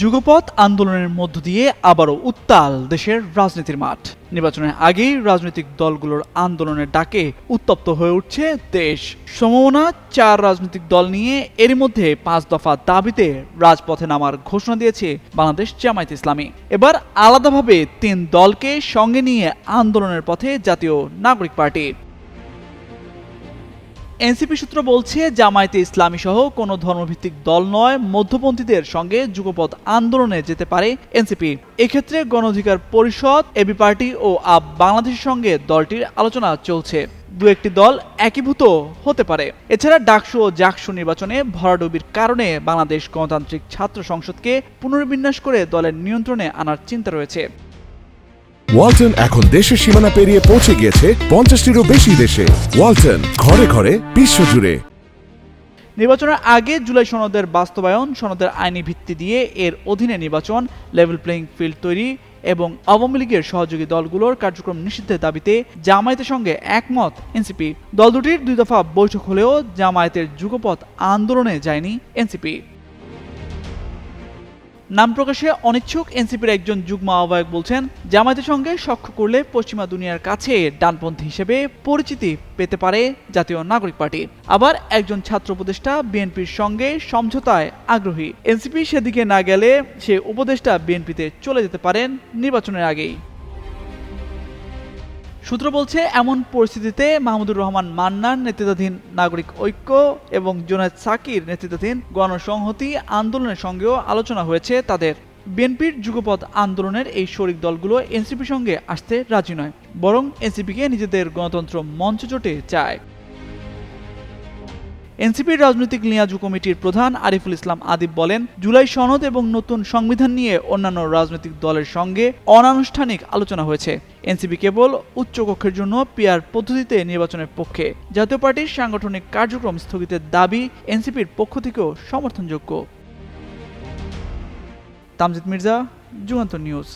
যুগপৎ আন্দোলনের মধ্য দিয়ে আবারও উত্তাল দেশের রাজনীতির মাঠ। নির্বাচনের আগেই রাজনৈতিক দলগুলোর আন্দোলনের ডাকে উত্তপ্ত হয়ে উঠছে দেশ। সম্ভাবনা, চার রাজনৈতিক দল নিয়ে এরই মধ্যে পাঁচ দফা দাবিতে রাজপথে নামার ঘোষণা দিয়েছে বাংলাদেশ জামায়াত ইসলামী। এবার আলাদাভাবে তিন দলকে সঙ্গে নিয়ে আন্দোলনের পথে জাতীয় নাগরিক পার্টি। এনসিপি সূত্র বলছে, জামায়াতে ইসলামী সহ কোনো ধর্মভিত্তিক দল নয়, মধ্যপন্থীদের সঙ্গে যুগপথ আন্দোলনে যেতে পারে এনসিপি। এক্ষেত্রে গণ অধিকার পরিষদ, এবি পার্টি ও আপ বাংলাদেশের সঙ্গে দলটির আলোচনা চলছে। দু একটি দল একীভূত হতে পারে। এছাড়া ডাকসু ও জাকসু নির্বাচনে ভরাডুবির কারণে বাংলাদেশ গণতান্ত্রিক ছাত্র সংসদকে পুনর্বিন্যাস করে দলের নিয়ন্ত্রণে আনার চিন্তা রয়েছে। ওয়ালটন এখন দেশের সীমানা পেরিয়ে পৌঁছে গিয়েছে পঞ্চাশটিরও বেশি দেশে। ওয়ালটন, ঘরে ঘরে বিশ্বজুড়ে নির্বাচনের আগে জুলাই সনদের বাস্তবায়ন, সনদের আইনি ভিত্তি দিয়ে এর অধীনে নির্বাচন লেভেল প্লেইং ফিল্ড তৈরি এবং আওয়ামী লীগের সহযোগী দলগুলোর কার্যক্রম নিষিদ্ধের দাবিতে জামায়াতের সঙ্গে একমত এনসিপি। দল দুটির দুই দফা বৈঠক হলেও জামায়াতের যুগপথ আন্দোলনে যায়নি এনসিপি। নাম প্রকাশে অনিচ্ছুক এনসিপির একজন যুগ্ম আহ্বায়ক বলছেন, জামায়াতের সঙ্গে সখ্য করলে পশ্চিমা দুনিয়ার কাছে ডানপন্থী হিসেবে পরিচিতি পেতে পারে জাতীয় নাগরিক পার্টি। আবার একজন ছাত্র উপদেষ্টা বিএনপির সঙ্গে সমঝোতায় আগ্রহী। এনসিপি সেদিকে না গেলে সে উপদেষ্টা বিএনপিতে চলে যেতে পারেন নির্বাচনের আগেই। সূত্র বলছে, এমন পরিস্থিতিতে মাহমুদুর রহমান মান্নার নেতৃত্বাধীন নাগরিক ঐক্য এবং জোনায়দ সাকির নেতৃত্বাধীন গণসংহতি আন্দোলনের সঙ্গেও আলোচনা হয়েছে তাদের। বিএনপির যুগপথ আন্দোলনের এই শরিক দলগুলো এনসিপির সঙ্গে আসতে রাজি নয়, বরং এনসিপিকে নিজেদের গণতন্ত্র মঞ্চ জোটে চায়। এনসিপির রাজনৈতিক লিয়াজু কমিটির প্রধান আরিফুল ইসলাম আদিব বলেন, জুলাই সনদ এবং নতুন সংবিধান নিয়ে অন্যান্য রাজনৈতিক দলের সঙ্গে অনানুষ্ঠানিক আলোচনা হয়েছে। এনসিপি কেবল উচ্চকক্ষের জন্য পিয়ার পদ্ধতিতে নির্বাচনের পক্ষে। জাতীয় পার্টির সাংগঠনিক কার্যক্রম স্থগিতের দাবি এনসিপির পক্ষ থেকেও সমর্থনযোগ্য। তামজিদ মির্জা যুগান্ত নিউজ।